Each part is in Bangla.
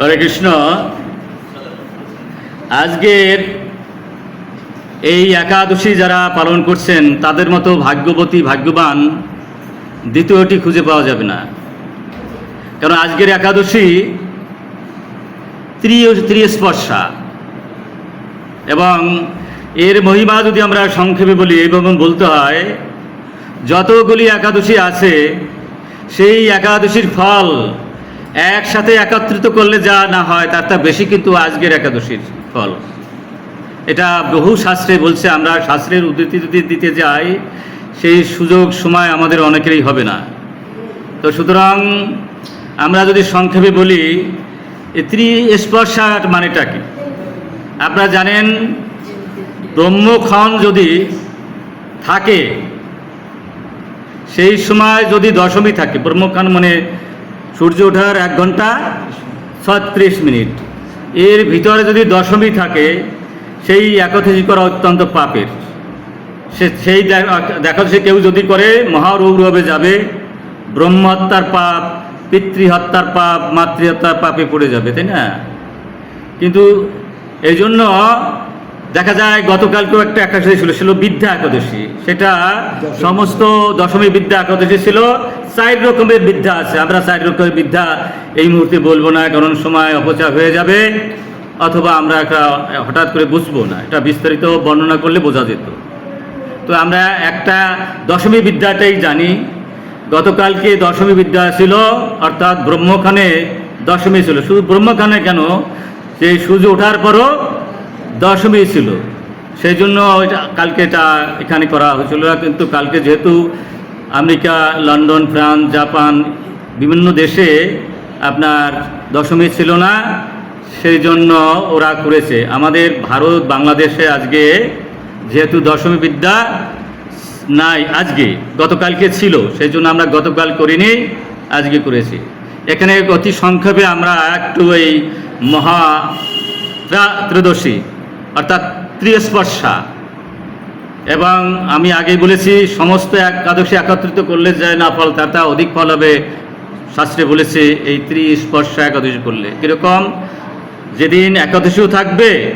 হরে কৃষ্ণ। আজকের এই একাদশী যারা পালন করছেন, তাদের মতো ভাগ্যবতী, ভাগ্যবান দ্বিতীয়টি খুঁজে পাওয়া যাবে না। কারণ আজকের একাদশী ত্রি ত্রিস্পর্শা। এবং এর মহিমা যদি আমরা সংক্ষেপে বলি এইভাবে বলতে হয়, যতগুলি একাদশী আছে, সেই একাদশীর ফল একসাথে একত্রিত করলে যা না হয়, তার তা বেশি কিন্তু আজকের একাদশীর ফল। এটা বহু শাস্ত্রে বলছে, আমরা শাস্ত্রের উদ্ধৃতি যদি দিতে যাই, সেই সুযোগ সময় আমাদের অনেকেরই হবে না। তো সুতরাং আমরা যদি সংক্ষেপে বলি, এ ত্রিস্পর্শা মানেটা কি? আপনারা জানেন, ব্রহ্মক্ষণ যদি থাকে, সেই সময় যদি দশমী থাকে, ব্রহ্মক্ষণ মানে সূর্য ওঠার এক ঘণ্টা ছত্রিশ মিনিট। এর ভিতরে যদি দশমী থাকে, সেই একথেজি করা অত্যন্ত পাপের। সে সেই দেখা সে কেউ যদি করে, মহারৌরবে যাবে, ব্রহ্মহত্যার পাপ, পিতৃহত্যার পাপ, মাতৃহত্যার পাপে পড়ে যাবে, তাই না? কিন্তু এই জন্য দেখা যায় গতকালকেও একটা একাদশী ছিল ছিল বিদ্যা একাদশী। সেটা সমস্ত দশমী বিদ্যা একাদশী ছিল। চার রকমের বিদ্যা আছে। আমরা চার রকমের বিদ্যা এই মুহূর্তে বলব না, কারণ সময় অপচয় হয়ে যাবে, অথবা আমরা একটা হঠাৎ করে বুঝব না। এটা বিস্তারিত বর্ণনা করলে বোঝা যেত। তো আমরা একটা দশমী বিদ্যাটাই জানি। গতকালকে দশমী বিদ্যা ছিল, অর্থাৎ ব্রহ্মখানে দশমী ছিল। শুধু ব্রহ্মখানে কেন? যে সূর্য ওঠার পরও দশমী ছিল। সেই জন্য কালকে এটা এখানে করা হয়েছিল। কিন্তু কালকে যেহেতু আমেরিকা, লন্ডন, ফ্রান্স, জাপান বিভিন্ন দেশে আপনার দশমী ছিল না সেই জন্য ওরা করেছে। আমাদের ভারত, বাংলাদেশে আজকে যেহেতু দশমী বিদ্যা নাই আজকে, গতকালকে ছিল সেই জন্য আমরা গতকাল করিনি, আজকে করেছি। এখানে অতি সংক্ষেপে আমরা একটু এই মহা ত্রা- ত্রয়োদশী অর্থাৎ ত্রিস্পর্শা। এবং আমি আগেই বলেছি, সমস্ত একাদশী একত্রিত করলে যায় না ফল, তার তা অধিক ফল হবে। শাস্ত্রে বলেছে, এই ত্রিস্পর্শা একাদশী করলে। কীরকম? যেদিন একাদশীও থাকবে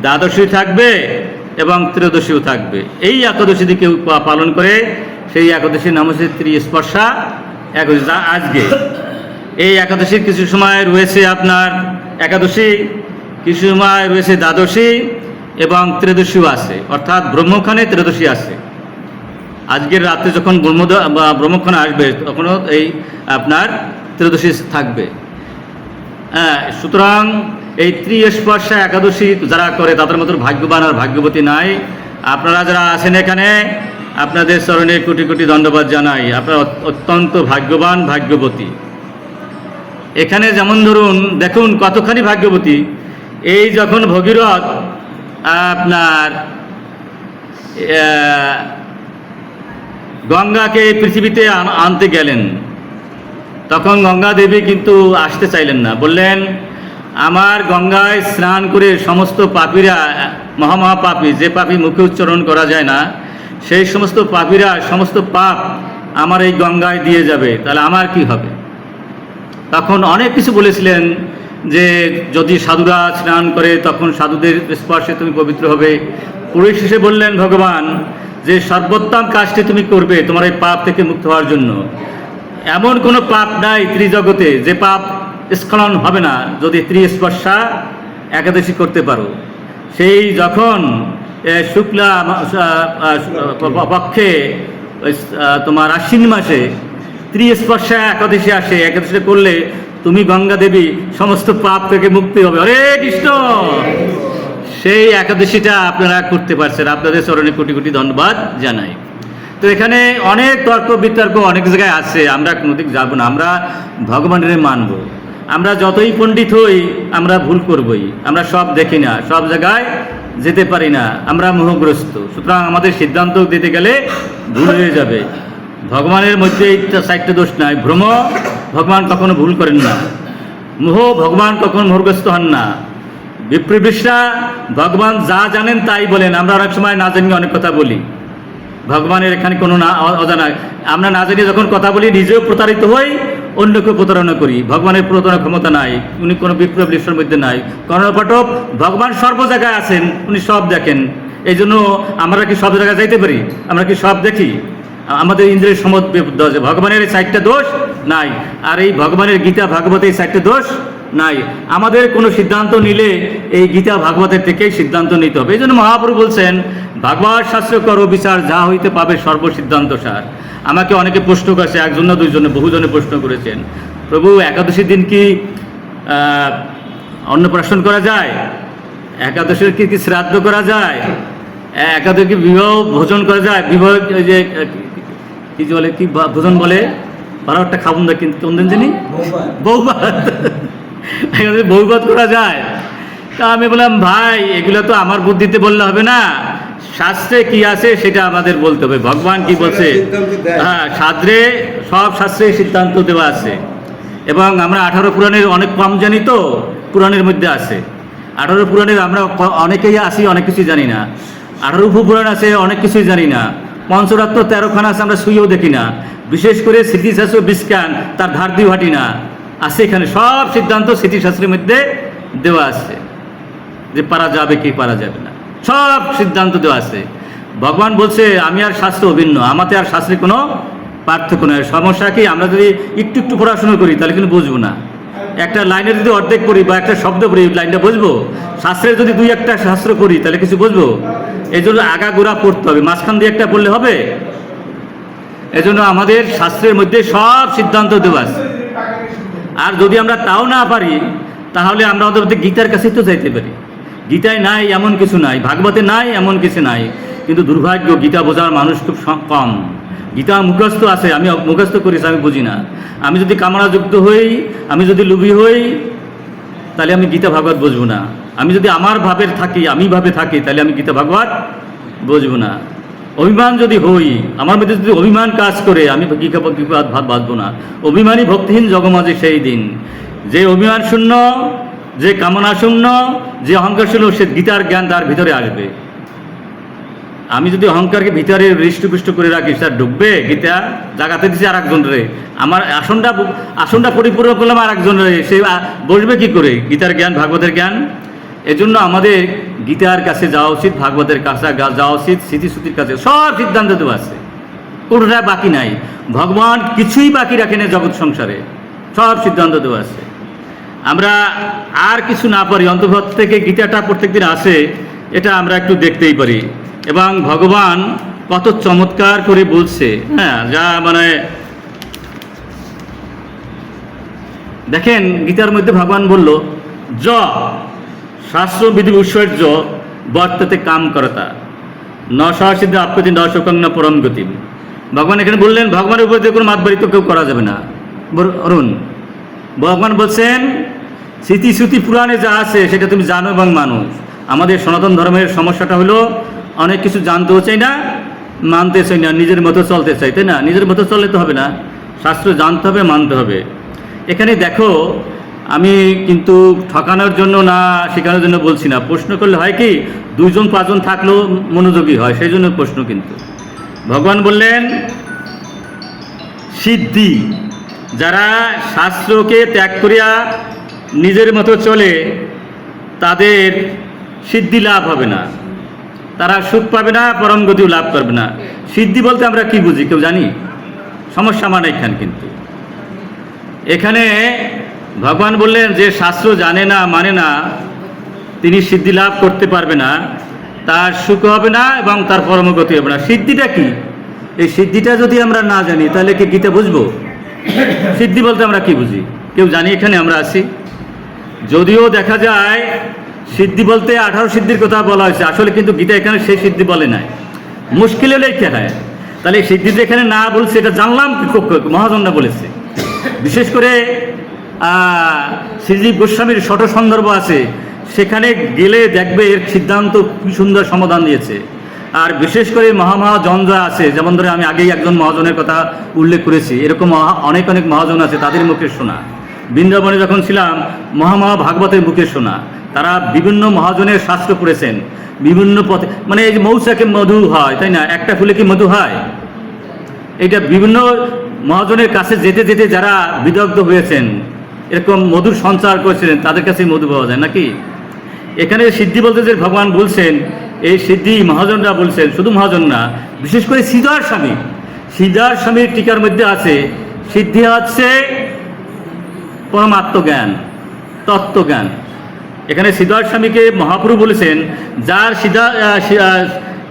দ্বাদশী থাকবে এবং ত্রয়োদশীও থাকবে। এই একাদশী কেউ পালন করে, সেই একাদশীর নাম হচ্ছে ত্রিস্পর্শা একাদশী। যা আজকে। এই একাদশীর কিছু সময় রয়েছে আপনার। একাদশী কিছু সময় রয়েছে দ্বাদশী এবং ত্রয়োদশীও আছে, অর্থাৎ ব্রহ্মখানে ত্রয়োদশী আছে। আজকের রাত্রে যখন ব্রহ্ম ব্রহ্মক্ষণ আসবে, তখনও এই আপনার ত্রয়োদশী থাকবে। হ্যাঁ সুতরাং এই ত্রিস্পর্শা একাদশী যারা করে, তাদের মতো ভাগ্যবান আর ভাগ্যবতী নাই। আপনারা যারা আছেন এখানে, আপনাদের স্মরণে কোটি কোটি ধন্যবাদ জানাই। আপনারা অত্যন্ত ভাগ্যবান ভাগ্যবতী। এখানে যেমন ধরুন, দেখুন কতখানি ভাগ্যবতী। এই যখন ভগীরথ আপনার গঙ্গাকে পৃথিবীতে আনতে গেলেন, তখন গঙ্গা দেবী কিন্তু আসতে চাইলেন না। বললেন, আমার গঙ্গায় স্নান করে সমস্ত পাপীরা মহামহা পাপী যে পাপী মুখে উচ্চারণ করা যায় না, সেই সমস্ত পাপীরা, সমস্ত পাপ আমার এই গঙ্গায় দিয়ে যাবে, তাহলে আমার কি হবে? তখন অনেক কিছু বলেছিলেন যে যদি সাধুরা স্নান করে, তখন সাধুদের স্পর্শে তুমি পবিত্র হবে। পরিশেষে বললেন, ভগবান, যে সর্বোত্তম কাজটি তুমি করবে, তোমার এই পাপ থেকে মুক্ত হওয়ার জন্য। এমন কোনো পাপ নাই ত্রিজগতে, যে পাপ স্খলন হবে না, যদি ত্রিস্পর্শা একাদশী করতে পারো। সেই যখন শুক্লা পক্ষে তোমার আশ্বিন মাসে ত্রিস্পর্শা একাদশী আসে একাদশী করলে তুমি গঙ্গা দেবী, সমস্ত পাপ থেকে মুক্তি হবে। হরে কৃষ্ণ! সেই একাদশীটা আপনারা করতে পারছেন। আপনাদের চরণে কোটি কোটি ধন্যবাদ জানাই। তো এখানে অনেক তর্ক বিতর্ক অনেক জায়গায় আছে। আমরা কোনোদিক যাব না। আমরা ভগবানের মানব। আমরা যতই পণ্ডিত হই, আমরা ভুল করবই। আমরা সব দেখি না, সব জায়গায় যেতে পারি না। আমরা মোহগ্রস্ত। সুতরাং আমাদের সিদ্ধান্ত দিতে গেলে ভুল হয়ে যাবে। ভগবানের মধ্যে চারটে দোষ নাই। ভ্রম ভগবান কখনো ভুল করেন না। মোহ ভগবান কখনো মোহগ্রস্ত হন না। বিপ্রবিশ্বা ভগবান যা জানেন তাই বলেন। আমরা অনেক সময় না জানি অনেক কথা বলি। ভগবানের এখানে কোনো না অজানা। আমরা না জানি যখন কথা বলি, নিজেও প্রতারিত হই অন্যকে প্রতারণা করি। ভগবানের প্রতারণা ক্ষমতা নাই। উনি কোনো বিপ্লব লিস্টের মধ্যে নাই। কর্ণপাঠক, ভগবান সর্ব জায়গায় আছেন, উনি সব দেখেন। এই জন্য আমরা কি সব জায়গায় যাইতে পারি? আমরা কি সব দেখি? আমাদের ইন্দ্রের সমত আছে ভগবানের চারটা দোষ নাই। আর এই ভগবানের গীতা ভাগবতে এই চারটে দোষ নাই। আমাদের কোনো সিদ্ধান্ত নিলে এই গীতা ভাগবতের থেকেই সিদ্ধান্ত নিতে হবে। এই জন্য মহাপ্রভু বলছেন ভাগবত শাস্ত্র কর বিচার, যা হইতে পাবে সর্বসিদ্ধান্ত সার। আমাকে অনেকে প্রশ্ন করেছে, একজন না দুইজনে, বহুজনে প্রশ্ন করেছেন। প্রভু একাদশীর দিন কি অন্নপ্রাশন করা যায়? একাদশীর কি কি শ্রাদ্ধ করা যায়? একাদশী বিবাহ ভোজন করা যায়? বিবাহ যে কি বলে কি ভোজন বলে একটা খাবুন দা কিন্তু কোন দিন জানি? বৌভাত বৌভাত করা যায় তা আমি বললাম ভাই এগুলো তো আমার বুদ্ধিতে বললে হবে না। শাস্ত্রে কি আছে সেটা আমাদের বলতে হবে। ভগবান কি বলছে? হ্যাঁ শাস্ত্রে সব শাস্ত্রে সিদ্ধান্ত দেওয়া আছে। এবং আমরা আঠারো পুরাণের অনেক কম জানি তো পুরাণের মধ্যে আছে। আঠারো পুরাণের আমরা অনেকেই আসি অনেক কিছু জানি না। আঠারো উপপুরাণ আছে অনেক কিছুই জানি না। পঞ্চরাত্র তেরোখানা আছে, আমরা শুয়েও দেখি না। বিশেষ করে স্মৃতিশাস্ত্র বিজ্ঞান তার ধার দিয়ে হাঁটি না। আছে এখানে সব সিদ্ধান্ত স্মৃতিশাস্ত্রের মধ্যে দেওয়া আছে। যে পারা যাবে কি পারা যাবে না। সব সিদ্ধান্ত দেওয়া আছে। ভগবান বলছে, আমি আর শাস্ত্র অভিন্ন। আমাতে আর শাস্ত্রে কোনো পার্থক্য নয় সমস্যা কি? আমরা যদি একটু একটু পড়াশোনা করি, তাহলে কিন্তু বুঝব না। একটা লাইনে যদি অর্ধেক পড়ি বা একটা শব্দ পড়ি লাইনটা বুঝব? শাস্ত্রে যদি দুই একটা শাস্ত্র করি, তাহলে কিছু বুঝব? এই জন্য আগা গোড়া পড়তে হবে। মাঝখান দিয়ে একটা পড়লে হবে? এজন্য আমাদের শাস্ত্রের মধ্যে সব সিদ্ধান্ত দেওয়া আছে। আর যদি আমরা তাও না পারি, তাহলে আমরা আমাদের গীতার কাছে তো যাইতে পারি। গীতায় নাই, এমন কিছু নাই। ভাগবতে নাই, এমন কিছু নাই। কিন্তু দুর্ভাগ্য, গীতা বোঝার মানুষ খুব কম। গীতা মুখস্থ আছে, আমি মুখস্থ করেছি আমি বুঝি না। আমি যদি কামনাযুক্ত হই আমি যদি লুবি হই তাহলে আমি গীতা ভাগবত বুঝব না। আমি যদি আমার ভাবের থাকি, আমি ভাবে থাকি, তাহলে আমি গীতা ভাগবত বুঝব না। অভিমান যদি হই আমার মধ্যে যদি অভিমান কাজ করে আমি গীতা ভাত বাঁধবো না। অভিমানী ভক্তিহীন জগমাঝে সেই দিন। যে অভিমান শূন্য, যে কামনা শূন্য, যে অহংকার শূন্য, সে গীতার জ্ঞান তার ভিতরে আসবে আমি যদি অহংকারকে ভিতরে হৃষ্টপুষ্ট করে রাখি, স্যার ঢুকবে গীতা, জাগাতে দিচ্ছে আর একজন রে। আমার আসনটা আসনটা পরিপূর্ণ করলাম আর একজন রে, সে বসবে কি করে? গীতার জ্ঞান, ভাগবতের জ্ঞান? এজন্য আমাদের গীতার কাছে যাওয়া উচিত, ভাগবতের কাছে যাওয়া উচিত স্মৃতিশ্রুতির কাছে। সব সিদ্ধান্ত দেওয়া আছে। কোনোটা বাকি নাই। ভগবান কিছুই বাকি রাখে না জগৎ সংসারে। সব সিদ্ধান্ত দেওয়া আছে। আমরা আর কিছু না পারি অন্তর্ভত থেকে গীতাটা প্রত্যেকদিন আসে, এটা আমরা একটু দেখতেই পারি। এবং ভগবান কত চমৎকার করে বলছে হ্যাঁ যা মানে দেখেন, গীতার মধ্যে ভগবান বলল য শাস্ত্র বিধি ঐশ্বর্য বর্ততে কাম করতা, ন সহসিদ্ধ আপতি ন শোকং পরম গতি। ভগবান এখানে বললেন, ভগবানের উপর দিয়ে কোনো মাতবাড়ি তো কেউ করা যাবে না। অরুণ, ভগবান বলছেন স্মৃতি শ্রুতি পুরাণে যা আছে, সেটা তুমি জানো এবং মানো। আমাদের সনাতন ধর্মের সমস্যাটা হলো, অনেক কিছু জানতেও চাই না, মানতে চাই না, নিজের মতো চলতে চাই, তাই না? নিজের মতো চললে তো হবে না, শাস্ত্র জানতে হবে, মানতে হবে। এখানে দেখো, আমি কিন্তু ঠকানোর জন্য না, শেখানোর জন্য বলছি না। প্রশ্ন করলে হয় কি দুজন পাঁচজন থাকলেও মনোযোগী হয়, সেই জন্য প্রশ্ন কিন্তু। ভগবান বললেন, সিদ্ধি, যারা শাস্ত্রকে ত্যাগ করিয়া নিজের মতো চলে, তাদের সিদ্ধি লাভ হবে না। তারা সুখ পাবে না, পরম গতিও লাভ করবে না। সিদ্ধি বলতে আমরা কি বুঝি, কেউ জানি? সমস্যা মানে এখানে কিন্তু। এখানে ভগবান বললেন, যে শাস্ত্র জানে না মানে না, তিনি সিদ্ধি লাভ করতে পারবে না, তার সুখ হবে না এবং তার পরমগতি হবে না। সিদ্ধিটা কি? এই সিদ্ধিটা যদি আমরা না জানি, তাহলে কি গীতা বুঝব? সিদ্ধি বলতে আমরা কি বুঝি? কেউ জানি এখানে আমরা আছি? যদিও দেখা যায় সিদ্ধি বলতে আঠারো সিদ্ধির কথা বলা হয়েছে। আসলে কিন্তু গীতা এখানে সেই সিদ্ধি বলে নাই। মুশকিল হলে হয়? তাহলে এই সিদ্ধি যে এখানে না বলছে, এটা জানলাম মহাজনরা বলেছে। বিশেষ করে শ্রীজীব গোস্বামীর শট সন্দর্ভ আছে। সেখানে গেলে দেখবে এর সিদ্ধান্ত কি সুন্দর সমাধান দিয়েছে। আর বিশেষ করে মহামহা জনজা আছে, যেমন ধরে আমি আগেই একজন মহাজনের কথা উল্লেখ করেছি, এরকম অনেক অনেক মহাজন আছে, তাদের মুখে শোনা। বৃন্দাবনে যখন ছিলাম মহামহা ভাগবতের মুখে শোনা তারা বিভিন্ন মহাজনের শাস্ত্র পড়েছেন, বিভিন্ন পথে মানে এই যে মৌচাকে মধু হয়, তাই না? একটা ফুলে কি মধু হয়? এটা বিভিন্ন মহাজনের কাছে যেতে যেতে যারা বিদগ্ধ হয়েছেন, এরকম মধুর সঞ্চার করেছিলেন, তাদের কাছেই মধু পাওয়া যায়, নাকি? এখানে সিদ্ধি বলতে যে ভগবান বলছেন, এই সিদ্ধি মহাজনরা বলছেন, শুধু মহাজন না, বিশেষ করে সিদ্ধার স্বামী। সিদ্ধার স্বামীর টিকার মধ্যে আছে, সিদ্ধি হচ্ছে পরমাত্ম জ্ঞান তত্ত্বজ্ঞান এখানে সিদ্ধার স্বামীকে মহাপ্রভু বলেছেন, যার সিদ্ধা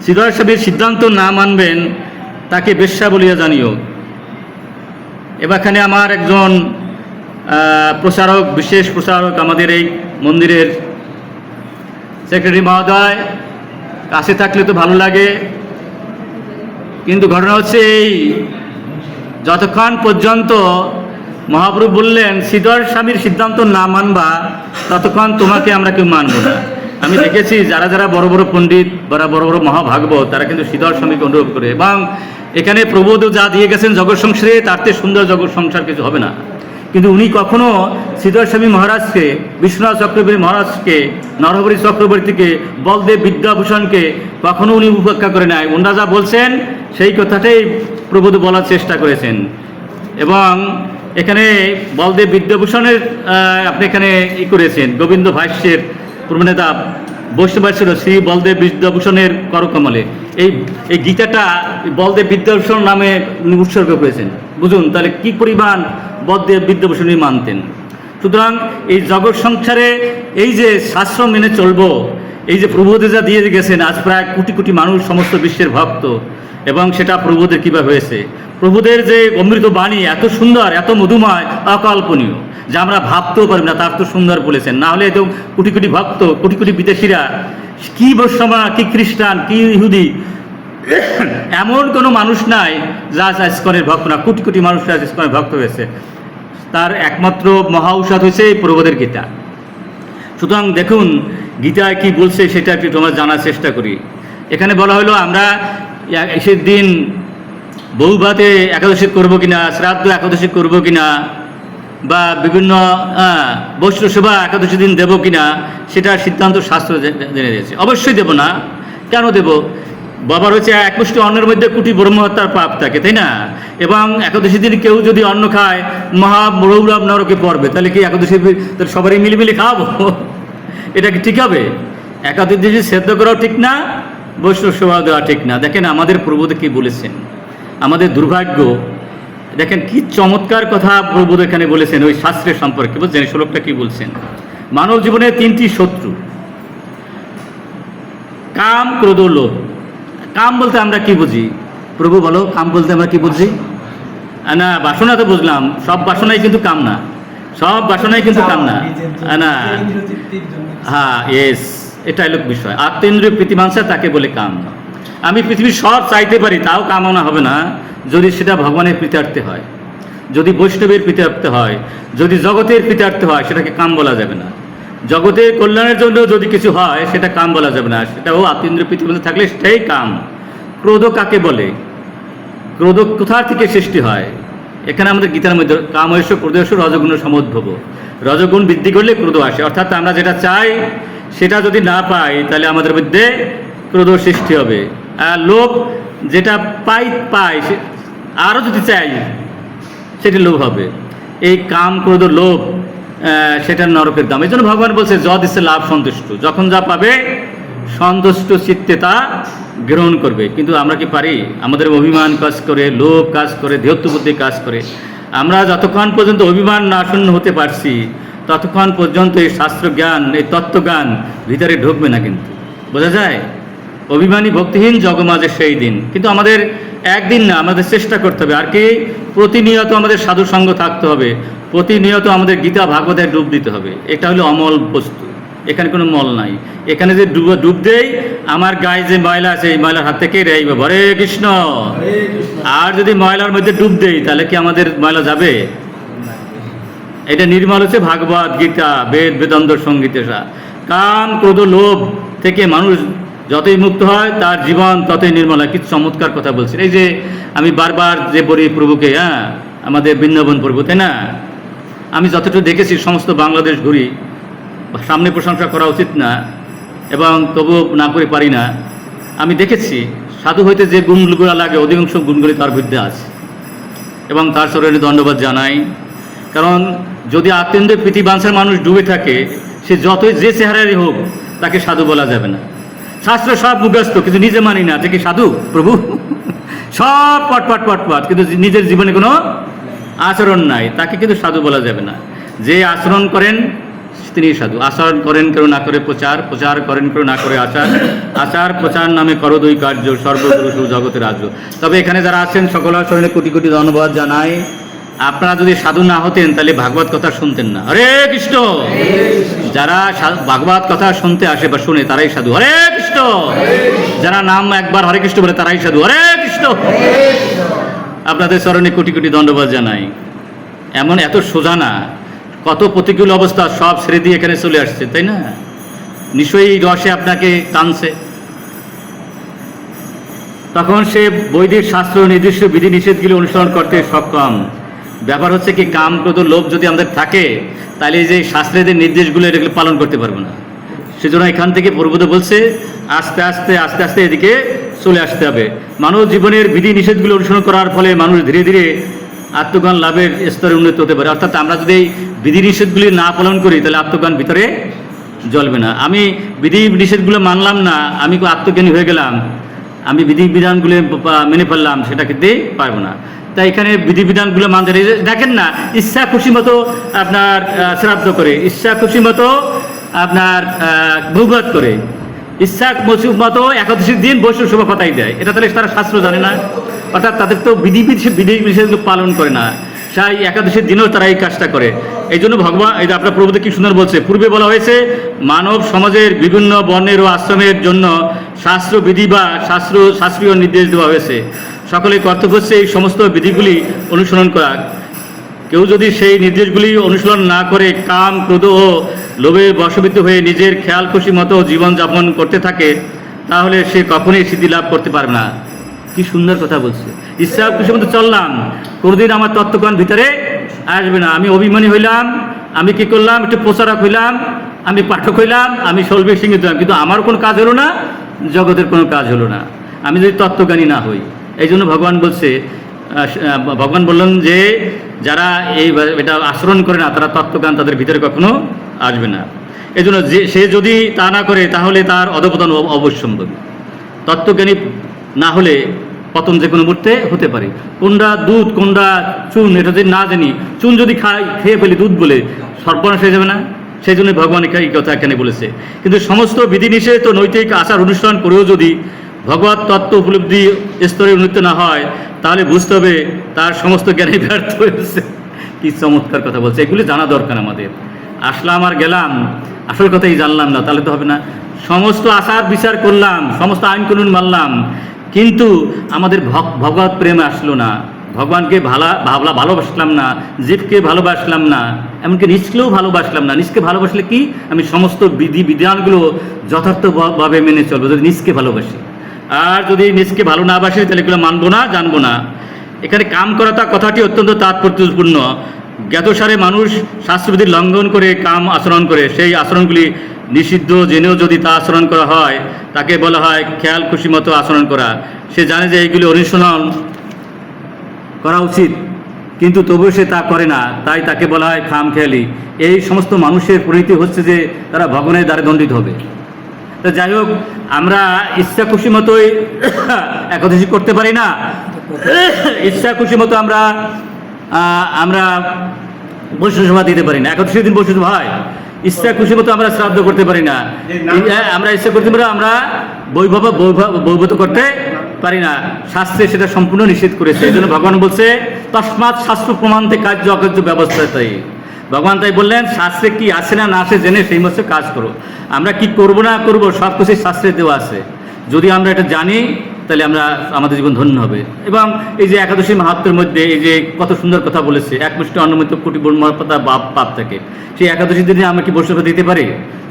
সিদ্ধার স্বামীর সিদ্ধান্ত না মানবেন, তাকে বেশ্যা বলিয়া জানিও। এবারখানে আমার একজন প্রচারক, বিশেষ প্রচারক আমাদের এই মন্দিরের সেক্রেটারি মহোদয়, কাছে থাকলে তো ভালো লাগে। কিন্তু ঘটনা হচ্ছে এই, যতক্ষণ পর্যন্ত মহাপ্রভু বললেন সিদ্ধর স্বামীর সিদ্ধান্ত না মানবা, ততক্ষণ তোমাকে আমরা কেউ মানব না। আমি দেখেছি, যারা যারা বড় বড় পণ্ডিত যারা বড় বড় মহাভাগবত, তারা কিন্তু সিদ্ধর স্বামীকে অনুভব করে, এবং এখানে প্রবোধ যা দিয়ে গেছেন জগৎ সংসারে, তার থেকে সুন্দর জগৎ সংসার কিছু হবে না। কিন্তু উনি কখনো সিদ্ধর স্বামী মহারাজকে, বিশ্বনাথ চক্রবর্তী মহারাজকে, নরহরি চক্রবর্তীকে, বলদেব বিদ্যাভূষণকে কখনো উনি উপেক্ষা করে নাই। ওনারা যা বলছেন, সেই কথাটাই প্রবোধ বলার চেষ্টা করেছেন। এবং এখানে বলদেব বিদ্যাভূষণের আপনি এখানে ই করেছেন, গোবিন্দ ভাষ্যের প্রণেতা বৈষ্ণব ছিল শ্রী বলদেব বিদ্যাভূষণের করকমলে। এই এই গীতাটা বলদেব বিদ্যাভূষণ নামে উৎসর্গ করেছেন। বুঝুন, তাহলে কি পরিমাণ বলদেব বিদ্যাভূষণই মানতেন? সুতরাং এই জগৎ সংসারে এই যে শাস্ত্র মেনে চলবো এই যে প্রভুদের যা দিয়ে গেছেন, আজ প্রায় কোটি কোটি মানুষ, সমস্ত বিশ্বের ভক্ত, এবং সেটা প্রভুদের কীভাবে হয়েছে? প্রভুদের যে অমৃত বাণী, এত সুন্দর, এত মধুময়, অকল্পনীয়, যা আমরা ভাবতেও পারি না, তার তো সুন্দর বলেছেন। না হলে তো কোটি কোটি ভক্ত, কোটি কোটি বিদেশিরা, কি বৈষ্ণবা কি খ্রিস্টান, কি ইহুদি, এমন কোনো মানুষ নাই, যা যা ইস্কনের ভক্ত না, কোটি কোটি মানুষ আজ ইস্কনের ভক্ত হয়েছে। তার একমাত্র মহা ঔষধ হয়েছে এই প্রবোধের গীতা। সুতরাং দেখুন গীতায় কি বলছে সেটা একটু তোমরা জানার চেষ্টা করি। এখানে বলা হলো, আমরা এসের দিন বহুভাতে একাদশী করব কিনা, শ্রাদ্ধ একাদশী করব কিনা, বা বিভিন্ন সেবা একাদশী দিন দেবো কিনা সেটার সিদ্ধান্ত শাস্ত্র জেনে দিয়েছে। অবশ্যই দেব না। কেন দেব? বাবার হচ্ছে এক মুষ্টি অন্নের মধ্যে কোটি ব্রহ্মহত্যার পাপ থাকে, তাই না? এবং একাদশী দিন কেউ যদি অন্ন খায়, মহা রৌরব নরকে পড়বে, তাহলে কি একাদশী তাহলে সবারই মিলিমিলি খাওয়াবো? এটা কি ঠিক হবে? একাদশী দিন সেদ্ধ করাও ঠিক না, বৈষ্ণব সেবা দেওয়া ঠিক না। দেখেন আমাদের প্রভুদ কি বলেছেন? আমাদের দুর্ভাগ্য, দেখেন কি চমৎকার কথা প্রভুদ এখানে বলেছেন ওই শাস্ত্রের সম্পর্কে। বুঝছেন শ্লোকটা কি বলছেন? মানব জীবনে তিনটি শত্রু। কাম, ক্রোধ লোভ। কাম বলতে আমরা কি বুঝি? প্রভু বলো, কাম বলতে আমরা কি বুঝি? না, বাসনা তো বুঝলাম। সব বাসনাই কিন্তু কাম না। সব বাসনাই কিন্তু কাম না। হ্যাঁ এস এটা হলো বিষয়। আত্মেন্দ্রীয় প্রীতিমাংসা তাকে বলে কাম। আমি পৃথিবীর সব চাইতে পারি তাও কামনা হবে না যদি সেটা ভগবানের প্রীতার্থে হয়। যদি বৈষ্ণবের প্রীতার্থে হয় যদি জগতের প্রীতার্থে হয় সেটাকে কাম বলা যাবে না। জগতের কল্যাণের জন্য যদি কিছু হয় সেটা কাম বলা যাবে না। সেটাও আত্মেন্দ্রীয় প্রীতিমাংসা থাকলে সেটাই কাম। ক্রোধ কাকে বলে? ক্রোধ কোথা থেকে সৃষ্টি হয়? এখানে আমাদের গীতার মধ্যে কাময়েশ ক্রোধেশ রজগুণ সমুদ্ভব। রজগুণ বৃদ্ধি করলে ক্রোধ আসে। অর্থাৎ আমরা যেটা চাই সেটা যদি না পাই তাহলে আমাদের মধ্যে ক্রোধ সৃষ্টি হবে। আর লোভ যেটা পাই পাই সে- আরও যদি চাই সেটি লোভ হবে। এই কাম ক্রোধ লোভ আহ, সেটা নরকের দাম। এই জন্য ভগবান বলছে যদ ইসে লাভ সন্তুষ্ট। যখন যা পাবে সন্তুষ্ট চিত্তে তা গ্রহণ করবে। কিন্তু আমরা কি পারি? আমাদের অভিমান কাজ করে, লোভ কাজ করে, দেহত্ব বুদ্ধি কাজ করে। আমরা যতক্ষণ পর্যন্ত অভিমান না শূন্য হতে পারছি, ততক্ষণ পর্যন্ত এই শাস্ত্র জ্ঞান এই তত্ত্বজ্ঞান ভিতরে ঢুকবে না কিন্তু। বোঝা যায়? অভিমানী ভক্তিহীন জগমাজে সেই দিন। কিন্তু আমাদের একদিন না, আমাদের চেষ্টা করতে হবে। আর কি? প্রতিনিয়ত আমাদের সাধু সঙ্গ থাকতে হবে। প্রতিনিয়ত আমাদের গীতা ভাগবতের ডুব দিতে হবে। এটা হলো অমল বস্তু। এখানে কোনো মল নাই। এখানে যে ডুব ডুব দেই আমার গায়ে যে ময়লা আছে এই ময়লার হাত থেকে রেইব হরে কৃষ্ণ। আর যদি ময়লার মধ্যে ডুব দেই তাহলে কি আমাদের ময়লা যাবে? এটা নির্মল হচ্ছে ভাগবত গীতা বেদ বেদান্ত সংগীত এসা। কাম ক্রোধ লোভ থেকে মানুষ যতই মুক্ত হয় তার জীবন ততই নির্মল হয়। কি চমৎকার কথা বলছেন। এই যে আমি বারবার যে বলি প্রভুকে হ্যাঁ আমাদের বৃন্দাবন প্রভু তাই না? আমি যতটুকু দেখেছি সমস্ত বাংলাদেশ ঘুরি। সামনে প্রশংসা করা উচিত না এবং তবু না করে পারি না। আমি দেখেছি, সাধু হইতে যে গুণগুলো লাগে, অধিকাংশ গুণগুলি তার বিরুদ্ধে আছে। এবং তার স্মরণে ধন্যবাদ জানাই। কারণ যদি আত্যন্ত প্রীতিবাঞ্ছার মানুষ ডুবে থাকে, সে যতই যে চেহারারই হোক, তাকে সাধু বলা যাবে না। শাস্ত্র সব মুখস্থ, কিন্তু নিজে মানি না যে কি সাধু, প্রভু? সব পট পট পট পট, কিন্তু নিজের জীবনে কোনো আচরণ নাই, তাকে কিন্তু সাধু বলা যাবে না। যে আচরণ করেন তিনি সাধু। আচরণ করেন কেউ না করে প্রচার প্রচার করেন কেউ না করে আচার। আচার, প্রচার নামে করো দুই কার্য, সর্বপুরুষ জগতের রাজ্য। তবে এখানে যারা আছেন সকল আসনে কোটি কোটি ধন্যবাদ জানাই। আপনারা যদি সাধু না হতেন, তাহলে ভাগবত কথা শুনতেন না। হরে কৃষ্ণ! যারা ভাগবত কথা শুনতে আসে বা শুনে, তারাই সাধু। হরে কৃষ্ণ! যারা নাম একবার হরে কৃষ্ণ বলে, তারাই সাধু। হরে কৃষ্ণ! আপনাদের স্মরণে কোটি কোটি দণ্ডবাদ জানাই। এমন এত সোজা না। কত প্রতিকূল অবস্থা সব ছেড়ে দিয়ে এখানে চলে আসছে, তাই না? নিশ্চয়ই রসে আপনাকে টানছে। তখন সে বৈদিক শাস্ত্র নির্দিষ্ট বিধি নিষেধগুলি অনুসরণ করতে সক্ষম। ব্যাপার হচ্ছে কি কাম ক্রোধ লোভ যদি আমাদের থাকে, তাহলে যে শাস্ত্রের নির্দেশগুলো এগুলো পালন করতে পারব না। সেজন্য এখান থেকে পূর্বত বলছে, আস্তে আস্তে আস্তে আস্তে এদিকে চলে আসতে হবে। মানব জীবনের বিধি নিষেধগুলো অনুসরণ করার ফলে মানুষ ধীরে ধীরে আত্মজ্ঞান লাভের স্তরে উন্নত হতে পারে। অর্থাৎ আমরা যদি এই বিধি নিষেধগুলি না পালন করি, তাহলে আত্মজ্ঞান ভিতরে জ্বলবে না। আমি বিধি নিষেধগুলো মানলাম না, আমি আত্মজ্ঞানী হয়ে গেলাম, আমি বিধি বিধানগুলো মেনে ফেললাম, সেটা কিন্তু পারব না। তাই এখানে বিধিবিধানগুলো মানতে দেখেন না, ইচ্ছা খুশি মতো আপনার শ্রাদ্ধ করে, ইচ্ছা খুশি মতো আপনার ভূগত করে। ইচ্ছা খুশি মতো একাদশীর দিন বৈষ্ণব সভা কথাই দেয়। এটা তাহলে তারা শাস্ত্র জানে না। অর্থাৎ তাদের তো বিধি বিধি- নিষেধগুলো পালন করে না। সেই একাদশীর দিনেও তারা এই কাজটা করে। এই জন্য ভগবান এই যে আপনার প্রভুতে কি সুন্দর বলছে, পূর্বে বলা হয়েছে, মানব সমাজের বিভিন্ন বর্ণের ও আশ্রমের জন্য শাস্ত্র বিধি বা শাস্ত্র শাস্ত্রীয় নির্দেশ দেওয়া হয়েছে। সকলের কর্তব্য হচ্ছে এই সমস্ত বিধিগুলি অনুসরণ করা কেউ যদি সেই নির্দেশগুলি অনুসরণ না করে কাম, ক্রোধ ও লোভে বশবীত হয়ে নিজের খেয়াল, খুশি মতো জীবনযাপন করতে থাকে, তাহলে সে কখনোই সিদ্ধি লাভ করতে পারবে না। কি সুন্দর কথা বলছে। ইচ্ছা খুশি মতো চললাম, কোনোদিন আমার তত্ত্বজ্ঞান ভিতরে আসবে না। আমি অভিমানী হইলাম, আমি কি করলাম? একটু প্রচারক হইলাম, আমি পাঠক হইলাম, আমি শৈল্পিক সিংহ দিলাম কিন্তু আমার কোনো কাজ হলো না, জগতের কোনো কাজ হলো না। আমি যদি তত্ত্বজ্ঞানী না হই এই জন্য ভগবান বলছে ভগবান বললেন যে, যারা এই, এটা আচরণ করে না, তারা তত্ত্বজ্ঞান তাদের ভিতরে কখনো আসবে না। এই জন্য যে, সে যদি তা না করে, তাহলে তার অধপতন অব- অবশ্যম্ভাবী। তত্ত্বজ্ঞানী না হলে পতন যে কোনো মুহূর্তে হতে পারে। কোনটা দুধ কোনটা চুন, এটা যদি না জানি, চুন যদি খাই, খেয়ে ফেলি দুধ বলে, সর্বনাশ হয়ে যাবে না? সেই জন্য ভগবান এই কথা এখানে বলেছে। কিন্তু সমস্ত বিধিনিষেধ ও নৈতিক আচার অনুষ্ঠান করেও যদি ভগবত তত্ত্ব উপলব্ধি স্তরে উন্নীত না হয়, তাহলে বুঝতে হবে তার সমস্ত জ্ঞানে ব্যর্থ হয়েছে কি চমৎকার কথা বলছে। এগুলি জানা দরকার আমাদের। আসলাম আর গেলাম। আসল কথাই জানলাম না, তাহলে তো হবে না। সমস্ত আচার বিচার করলাম, সমস্ত আইন কানুন মানলাম, কিন্তু আমাদের ভগ- ভগবত প্রেম আসলো না। ভগবানকে ভালা, ভাবলা, ভালোবাসলাম না, জীবকে ভালোবাসলাম না, এমনকি নিজকেও ভালোবাসলাম না। নিজকে ভালোবাসলে কি? আমি সমস্ত বিধি, বিধানগুলো যথার্থভাবে মেনে চলবো, যদি নিজকে ভালোবাসি। আর যদি নিজকে ভালো না বাসি, তাহলে এগুলো মানবো না, জানব না। এখানে কাম করাটা কথাটি অত্যন্ত তাৎপর্যপূর্ণ। জ্ঞাতসারে মানুষ শাস্ত্রবিধির লঙ্ঘন করে কাম আচরণ করে, সেই আচরণগুলি নিষিদ্ধ জেনেও যদি তা আচরণ করা হয়, তাকে বলা হয় খেয়াল খুশি মতো আচরণ করা। সে জানে যে এইগুলি অনুশীলন করা উচিত, কিন্তু তবুও সে তা করে না, তাই তাকে বলা হয় খাম খেয়ালি। এই সমস্ত মানুষের পরিণতি হচ্ছে যে তারা ভগবানের দ্বারে দণ্ডিত হবে। তো যাই হোক, আমরা ইচ্ছা খুশি মতোই একাদশী করতে পারি না। ইচ্ছা খুশি মতো আমরা আমরা বৈষ্ণব সভা দিতে পারি না। একাদশীর দিন বৈষ্ণব হয়। ইচ্ছা খুশি মতো আমরা শ্রাদ্ধ করতে পারি না। আমরা ইচ্ছা করতে পারি আমরা বৈভব বৈভূত করতে পারি না। শাস্ত্রে সেটা সম্পূর্ণ নিষেধ করেছে। এই জন্য ভগবান বলছে তসমাৎ শাস্ত্র প্রমাণতে কার্য অকার্য ব্যবস্থা তাই। ভগবান তাই বললেন শাস্ত্রে কি আছে না না আছে জেনে সেই মতো কাজ করো। আমরা কি করব না করব সব কিছু শাস্ত্রে দেওয়া আছে। যদি আমরা এটা জানি তাহলে আমরা, আমাদের জীবন ধন্য হবে। এবং এই যে একাদশী মাহাত্মের মধ্যে এই যে কত সুন্দর কথা বলেছে এক মুষ্টি অন্নমিত কোটি বর্মপাতা বাপ পাপ থাকে। সেই একাদশী দিনে আমরা কি বৈষ্ণব দিতে পারি?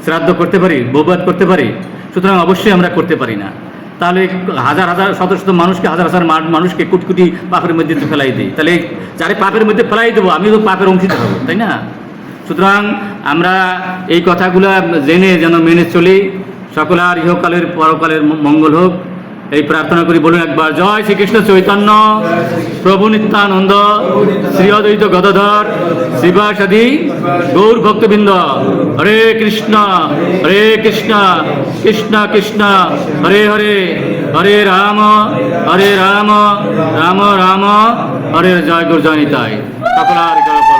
শ্রাদ্ধ করতে পারি? বৌবাদ করতে পারি? সুতরাং অবশ্যই আমরা করতে পারি না। তাহলে হাজার হাজার, শত শত মানুষকে, হাজার হাজার মানুষকে কুটকুটি পাপের মধ্যে ফেলাই দিই। তাহলে যারে পাপের মধ্যে ফেলাই দেবো আমি তো পাপের অংশিত হব, তাই না? সুতরাং আমরা এই কথাগুলো জেনে যেন মেনে চলি। সকল আর ইহকালের পরকালের মঙ্গল হোক। এই প্রার্থনা করি, বলুন একবার, জয় শ্রীকৃষ্ণ চৈতন্য, প্রভু নিত্যানন্দ, শ্রী অদ্বৈত গদাধর, শ্রীবাসাদি গৌর ভক্তবৃন্দ। হরে কৃষ্ণ হরে কৃষ্ণ কৃষ্ণ কৃষ্ণ, হরে হরে হরে রাম হরে রাম রাম রাম, হরে জয় গুরু জয়নিতাই গল্প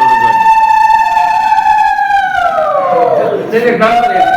জয়